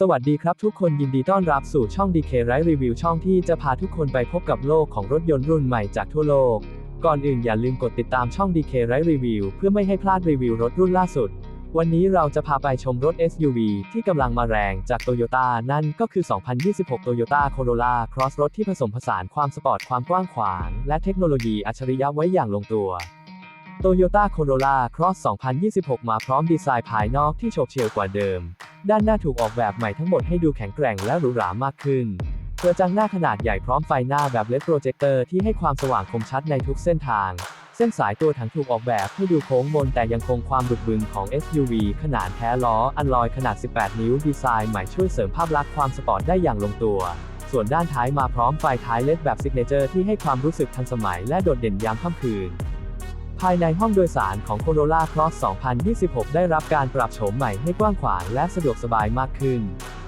สวัสดีครับทุกคนยินดีต้อนรับสู่ช่อง DK r i รีวิวช่องที่จะพาทุกคนไปพบกับโลกของรถยนต์รุ่นใหม่จากทั่วโลก ก่อนอื่นอย่าลืมกดติดตามช่อง DK r i รีวิวเพื่อไม่ให้พลาดรีวิวรถรุ่นล่าสุด วันนี้เราจะพาไปชมรถ SUV ที่กำลังมาแรงจาก Toyota นั่นก็คือ 2026 Toyota Corolla Cross รถที่ผสมผสานความสปอร์ตความกว้างขวาง และเทคโนโลยีอัจฉริยะไว้อย่างลงตัว Toyota Corolla Cross 2026 มาพร้อมดีไซน์ภายนอกที่โฉบเฉี่ยวกว่าเดิม ด้านหน้าถูกออกแบบใหม่ทั้งหมดให้ดูแข็งแกร่งและหรูหรามากขึ้นกระจังหน้าขนาดใหญ่พร้อมไฟหน้าแบบเลดโปรเจคเตอร์ที่ให้ความสว่างคมชัดในทุกเส้นทาง เส้นสายตัวถังถูกออกแบบให้ดูโค้งมนแต่ยังคงความบึกบึนของ SUV ขนาดแท้ล้ออันลอยขนาด 18 นิ้วดีไซน์ใหม่ช่วยเสริมภาพลักษณ์ความสปอร์ตได้อย่างลงตัว ส่วนด้านท้ายมาพร้อมไฟท้ายเลดแบบซิกเนเจอร์ที่ให้ความรู้สึกทันสมัยและโดดเด่นยามค่ำคืน ภายในห้องโดยสารของ Corolla Cross 2026 ได้รับการปรับโฉมใหม่ให้กว้างขวางและสะดวกสบายมากขึ้น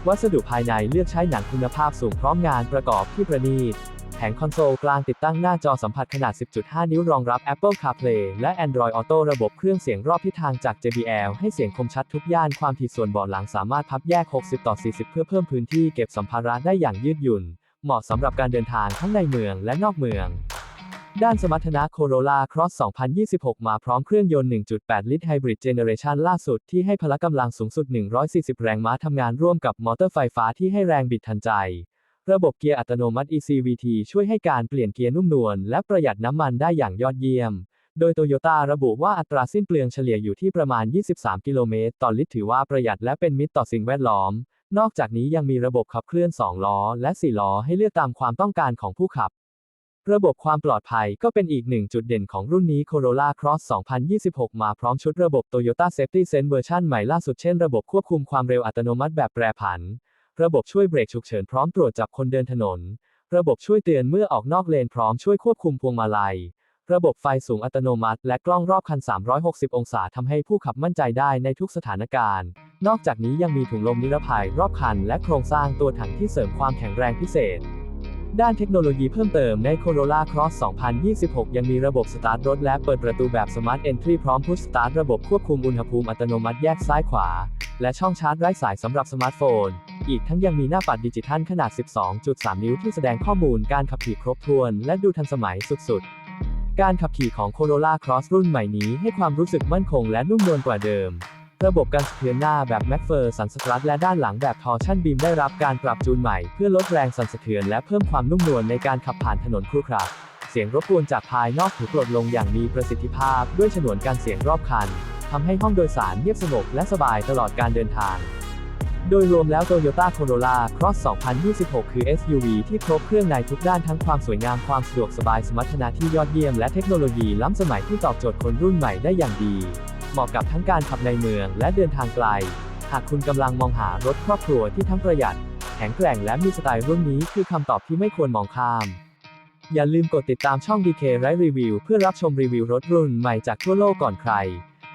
วัสดุภายในเลือกใช้หนังคุณภาพสูงพร้อมงานประกอบที่ประณีต แผงคอนโซลกลางติดตั้งหน้าจอสัมผัสขนาด 10.5 นิ้วรองรับ Apple CarPlay และ Android Auto ระบบเครื่องเสียงรอบทิศทางจาก JBL ให้เสียงคมชัดทุกย่านความถี่ส่วนเบาะหลังสามารถพับแยก 60 ต่อ 40 เพื่อเพิ่มพื้นที่เก็บสัมภาระได้อย่างยืดหยุ่น เหมาะสำหรับการเดินทางทั้งในเมืองและนอกเมือง ด้านสมรรถนะ Corolla Cross 2026 มาพร้อมเครื่องยนต์ 1.8 ลิตรไฮบริดเจเนเรชันล่าสุดที่ให้พละกำลังสูงสุด 140 แรงม้าทำงานร่วมกับมอเตอร์ไฟฟ้าที่ให้แรงบิดทันใจ ระบบเกียร์อัตโนมัติ ECVT ช่วยให้การเปลี่ยนเกียร์นุ่มนวลและประหยัดน้ำมันได้อย่างยอดเยี่ยม โดยโตโยต้าระบุว่าอัตราสิ้นเปลืองเฉลี่ยอยู่ที่ประมาณ 23 กิโลเมตรต่อลิตรถือว่าประหยัดและเป็นมิตรต่อสิ่งแวดล้อม นอกจากนี้ยังมีระบบขับเคลื่อน 2 ล้อ และ 4 ล้อให้เลือกตามความต้องการของผู้ขับ ระบบความปลอดภัยก็เป็นอีกหนึ่งจุดเด่นของรุ่นนี้ Corolla Cross 2026 มาพร้อมชุดระบบ Toyota Safety Sense เวอร์ชันใหม่ล่าสุดเช่นระบบควบคุมความเร็วอัตโนมัติแบบแปรผัน ระบบช่วยเบรกฉุกเฉินพร้อมตรวจจับคนเดินถนน ระบบช่วยเตือนเมื่อออกนอกเลนพร้อมช่วยควบคุมพวงมาลัย ระบบไฟสูงอัตโนมัติ และกล้องรอบคัน 360 องศาทำให้ผู้ขับมั่นใจได้ในทุกสถานการณ์ นอกจากนี้ยังมีถุงลมนิรภัยรอบคัน และโครงสร้างตัวถังที่เสริมความแข็งแรงพิเศษ ด้านเทคโนโลยีเพิ่มเติมใน Corolla Cross 2026 ยังมีระบบสตาร์ทรถและเปิดประตูแบบ Smart Entry พร้อม Push Start ระบบควบคุมอุณหภูมิอัตโนมัติแยกซ้ายขวา และช่องชาร์จไร้สายสำหรับสมาร์ทโฟน อีกทั้งยังมีหน้าปัดดิจิทัลขนาด 12.3 นิ้วที่แสดงข้อมูลการขับขี่ครบถ้วน และดูทันสมัยสุดๆ การขับขี่ของ Corolla Cross รุ่นใหม่นี้ให้ความรู้สึกมั่นคงและนุ่มนวลกว่าเดิม ระบบการสะเทือนหน้าแบบ m a c p h e r สันสตรัทและด้านหลังแบบ Torsion Beam ได้รับการปรับจูนใหม่ เพื่อลดแรงสั่นสะเทือนและเพิ่มความนุ่มนวลในการขับผ่านถนนครุขระเสียงรบกวนจากภายนอกถูกลดลงอย่างมีประสิทธิภาพ ด้วยฉนวนการเสียงรอบคันทำให้ห้องโดยสารเงียบสงบและสบายตลอดการเดินทาง โดยรวมแล้ว Toyota Corolla Cross 2026 คือ SUV ที่ครบเครื่องในทุกด้านทั้งความสวยงามความสะดวกสบายสมรรถนะที่ยอดเยี่ยมและเทคโนโลยีล้ำสมัยที่ตอบโจทย์คนรุ่นใหม่ได้อย่างดี เหมาะกับทั้งการขับในเมืองและเดินทางไกล หากคุณกำลังมองหารถครอบครัวที่ทั้งประหยัด แข็งแกร่งและมีสไตล์รุ่นนี้คือคำตอบที่ไม่ควรมองข้าม อย่าลืมกดติดตามช่อง DK ไรรีวิวเพื่อรับชมรีวิวรถรุ่นใหม่จากทั่วโลกก่อนใคร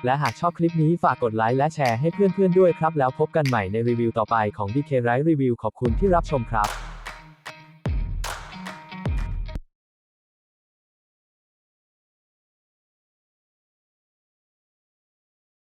และหากชอบคลิปนี้ฝากกดไลค์และแชร์ให้เพื่อนๆด้วยครับ แล้วพบกันใหม่ในรีวิวต่อไปของ DK ไรรีวิวขอบคุณที่รับชมครับ